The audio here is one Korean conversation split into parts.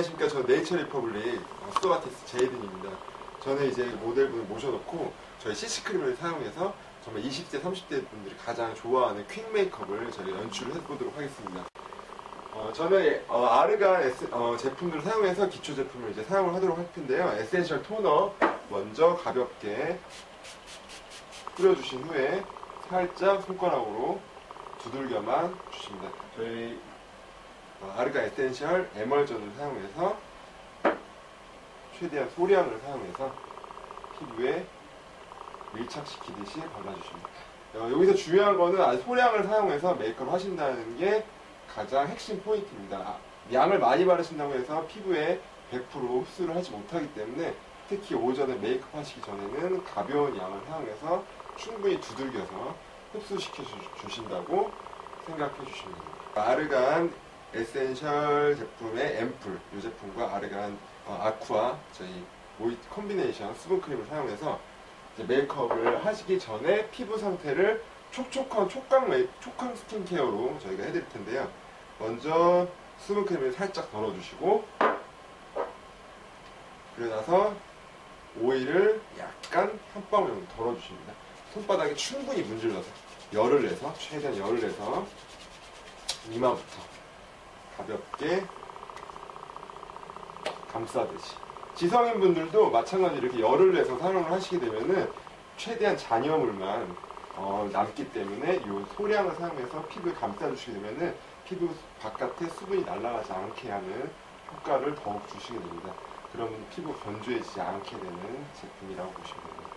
안녕하십니까. 저는 네이처 리퍼블릭 어, 스토아티스 제이든입니다. 저는 이제 모델분을 모셔놓고 저희 CC크림을 사용해서 정말 20대, 30대 분들이 가장 좋아하는 퀵 메이크업을 저희가 연출을 해보도록 하겠습니다. 어, 저는 어, 아르간 에스- 어, 제품들을 사용해서 기초 제품을 이제 사용을 하도록 할 텐데요. 에센셜 토너 먼저 가볍게 뿌려주신 후에 살짝 손가락으로 두들겨만 주십니다. 저희 어, 아르간 에센셜 에멀전을 사용해서 최대한 소량을 사용해서 피부에 밀착시키듯이 발라주십니다. 어, 여기서 중요한 거는 아주 소량을 사용해서 메이크업 하신다는 게 가장 핵심 포인트입니다. 아, 양을 많이 바르신다고 해서 피부에 100% 흡수를 하지 못하기 때문에 특히 오전에 메이크업 하시기 전에는 가벼운 양을 사용해서 충분히 두들겨서 흡수시켜 주- 주신다고 생각해 주시면 됩니다. 아르간 에센셜 제품의 앰플 이 제품과 아르간 어, 아쿠아 저희 모이 콤비네이션 수분 크림을 사용해서 메이크업을 하시기 전에 피부 상태를 촉촉한 촉감 메이 촉감 스킨케어로 저희가 해드릴 텐데요. 먼저 수분 크림을 살짝 덜어주시고 그러고 나서 오일을 약간 한 방울 정도 덜어주십니다. 손바닥에 충분히 문질러서 열을 내서 최대한 열을 내서 이마부터 가볍게 감싸듯이 지성인 분들도 마찬가지로 이렇게 열을 내서 사용을 하시게 되면은 최대한 잔여물만 어, 남기 때문에 이 소량을 사용해서 피부에 감싸주시게 되면은 피부 바깥에 수분이 날아가지 않게 하는 효과를 더욱 주시게 됩니다. 그러면 피부 건조해지지 않게 되는 제품이라고 보시면 됩니다.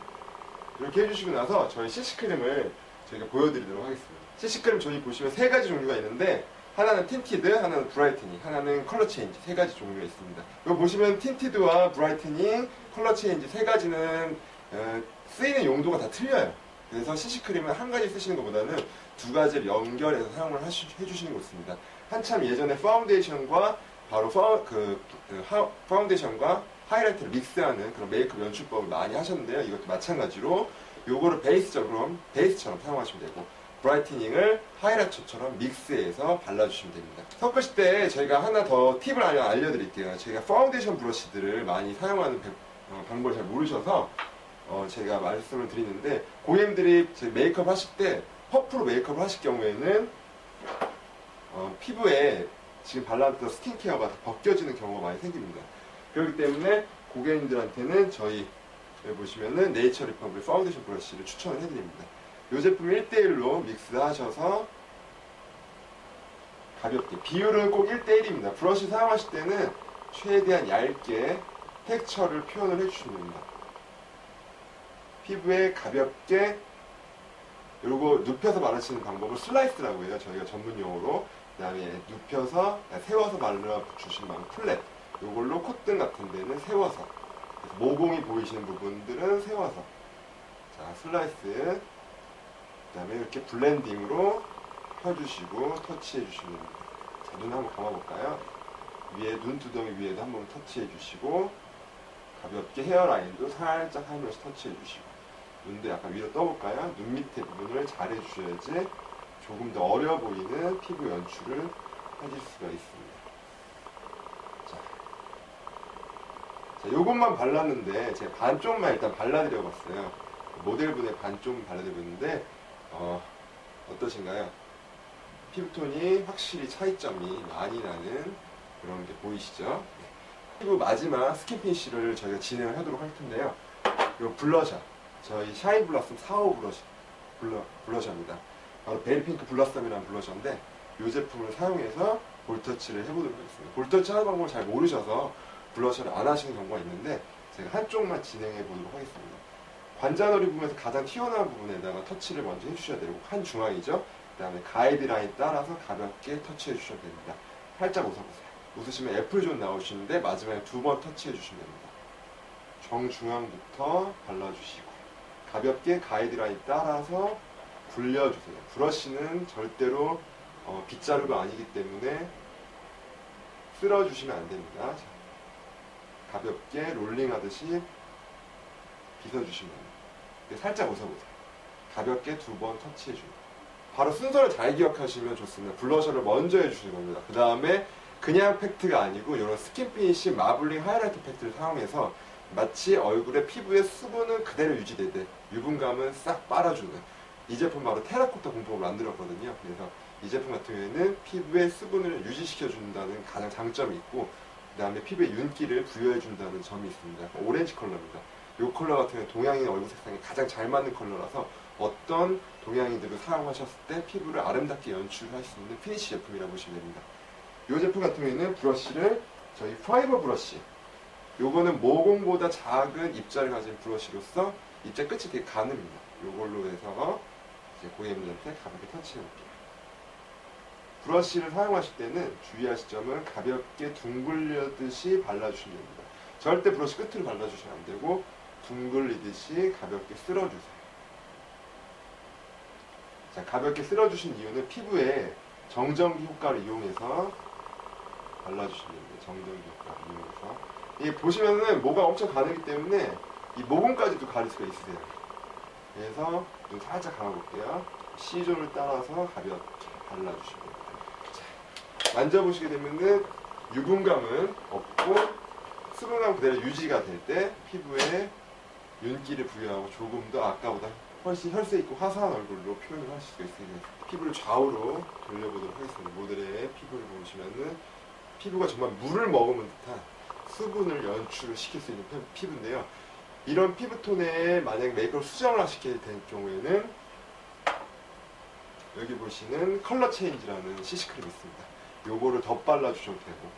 이렇게 해주시고 나서 저희 CC크림을 저희가 보여드리도록 하겠습니다. CC크림 저희 보시면 세 가지 종류가 있는데 하나는 틴티드, 하나는 브라이트닝, 하나는 컬러 체인지 세 가지 종류가 있습니다. 이거 보시면 틴티드와 브라이트닝, 컬러 체인지 세 가지는 어, 쓰이는 용도가 다 틀려요. 그래서 CC크림은 한 가지 쓰시는 것보다는 두 가지를 연결해서 사용을 하시, 해주시는 게 좋습니다. 한참 예전에 파운데이션과 바로 파, 그, 그 하, 파운데이션과 하이라이트를 믹스하는 그런 메이크업 연출법을 많이 하셨는데요. 이것도 마찬가지로 요거를 베이스적으로 베이스처럼 사용하시면 되고 브라이트닝을 하이라이터처럼 믹스해서 발라주시면 됩니다. 섞으실 때 저희가 하나 더 팁을 알려드릴게요. 저희가 파운데이션 브러쉬들을 많이 사용하는 배- 어, 방법을 잘 모르셔서 어, 제가 말씀을 드리는데 고객님들이 제 메이크업 하실 때 퍼프로 메이크업을 하실 경우에는 어, 피부에 지금 발라놨던 스킨케어가 다 벗겨지는 경우가 많이 생깁니다. 그렇기 때문에 고객님들한테는 저희 여기 보시면은 네이처 리퍼블릭 파운데이션 브러쉬를 추천을 해드립니다. 이 제품 1대1로 믹스하셔서 가볍게 비율은 꼭 1대1입니다. 브러쉬 사용하실 때는 최대한 얇게 텍스처를 표현을 해주시면 됩니다. 피부에 가볍게 요거 눕혀서 바르시는 방법을 슬라이스라고 해요. 저희가 전문 용어로. 그 다음에 눕혀서, 세워서 발라주시는 방법 플랫. 요걸로 콧등 같은 데는 세워서. 모공이 보이시는 부분들은 세워서. 자, 슬라이스. 그 다음에 이렇게 블렌딩으로 펴주시고 터치해 주시면 됩니다. 자, 눈 한번 감아볼까요? 위에, 눈두덩이 위에도 한번 터치해 주시고, 가볍게 헤어라인도 살짝 하면서 터치해 주시고, 눈도 약간 위로 떠볼까요? 눈 밑에 부분을 잘 해 주셔야지 조금 더 어려 보이는 피부 연출을 해줄 수가 있습니다. 자, 자 요것만 발랐는데 제가 반쪽만 일단 발라드려 봤어요. 모델분의 반쪽 발라드렸는데 어, 어떠신가요? 피부톤이 확실히 차이점이 많이 나는 그런 게 보이시죠? 네. 피부 마지막 스킨 피니쉬를 저희가 진행을 하도록 할 텐데요. 이 블러셔. 저희 샤인 블러썸 4호 블러셔, 블러, 블러셔입니다. 바로 베리핑크 블러썸이라는 블러셔인데 이 제품을 사용해서 볼터치를 해보도록 하겠습니다. 볼터치 하는 방법을 잘 모르셔서 블러셔를 안 하시는 경우가 있는데 제가 한쪽만 진행해 보도록 하겠습니다. 관자놀이 부분에서 가장 튀어나온 부분에다가 터치를 먼저 해주셔야 되고 한 중앙이죠. 그 다음에 가이드라인 따라서 가볍게 터치해 주셔야 됩니다. 살짝 웃어보세요. 웃으시면 애플존 나오시는데 마지막에 두 번 터치해 주시면 됩니다. 정중앙부터 발라주시고 가볍게 가이드라인 따라서 굴려주세요. 브러쉬는 절대로 어, 빗자루가 아니기 때문에 쓸어주시면 안 됩니다. 자, 가볍게 롤링하듯이 빗어주시면 됩니다. 살짝 웃어보세요. 가볍게 두 번 터치해줍니다. 바로 순서를 잘 기억하시면 좋습니다. 블러셔를 먼저 해주시는 겁니다. 그 다음에 그냥 팩트가 아니고 이런 스킨 피니시 마블링 하이라이트 팩트를 사용해서 마치 얼굴의 피부의 수분은 그대로 유지되되 유분감은 싹 빨아주는 이 제품 바로 테라코타 공법을 만들었거든요. 그래서 이 제품 같은 경우에는 피부의 수분을 유지시켜 준다는 가장 장점이 있고 그 다음에 피부에 윤기를 부여해 준다는 점이 있습니다. 오렌지 컬러입니다. 이 컬러 같은 경우는 동양인 얼굴 색상에 가장 잘 맞는 컬러라서 어떤 동양인들을 사용하셨을 때 피부를 아름답게 연출할 수 있는 피니시 제품이라고 보시면 됩니다. 이 제품 같은 경우에는 브러쉬를 저희 파이버 브러쉬 요거는 모공보다 작은 입자를 가진 브러쉬로서 입자 끝이 되게 가늡니다. 요걸로 해서 이제 고객님한테 가볍게 터치해 볼게요. 브러쉬를 사용하실 때는 주의하실 점은 가볍게 둥글려듯이 발라주시면 됩니다. 절대 브러쉬 끝으로 발라주시면 안 되고 둥글리듯이 가볍게 쓸어주세요. 자, 가볍게 쓸어주신 이유는 피부에 정전기 효과를 이용해서 발라주시면 됩니다. 정전기 효과를 이용해서. 이 보시면은 모가 엄청 가늘기 때문에 이 모공까지도 가릴 수가 있으세요. 그래서 눈 살짝 감아볼게요. C존을 따라서 가볍게 발라주시면 됩니다. 자, 만져보시게 되면은 유분감은 없고 수분감 그대로 유지가 될 때 피부에 윤기를 부여하고 조금 더 아까보다 훨씬 혈색 있고 화사한 얼굴로 표현을 하실 수가 있습니다. 피부를 좌우로 돌려보도록 하겠습니다. 모델의 피부를 보시면은 피부가 정말 물을 머금은 듯한 수분을 연출을 시킬 수 있는 피- 피부인데요. 이런 피부톤에 만약에 메이크업 수정을 하시게 될 경우에는 여기 보시는 컬러 체인지라는 CC크림이 있습니다. 요거를 덧발라 주셔도 되고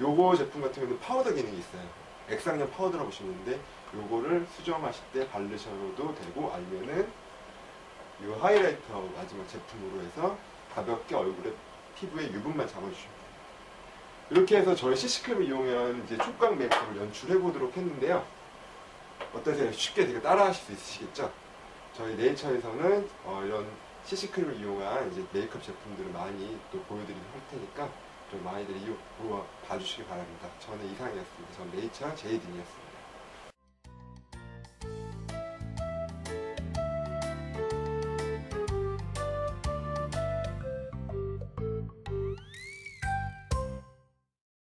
요거 제품 같은 경우는 파우더 기능이 있어요. 액상형 파우더라고 보시면 되는데 요거를 수정하실 때 바르셔도 되고 아니면은 요 하이라이터 마지막 제품으로 해서 가볍게 얼굴에 피부에 유분만 잡아주시면 돼요. 이렇게 해서 저희 CC크림을 이용한 이제 촉각 메이크업을 연출해 보도록 했는데요. 어떠세요? 쉽게 되게 따라 하실 수 있으시겠죠? 저희 네이처에서는 어, 이런 CC크림을 이용한 이제 메이크업 제품들을 많이 또 보여드리도록 할 테니까 좀 많이들 이용, 봐주시기 바랍니다. 저는 이상이었습니다. 저는 네이처 제이딘이었습니다.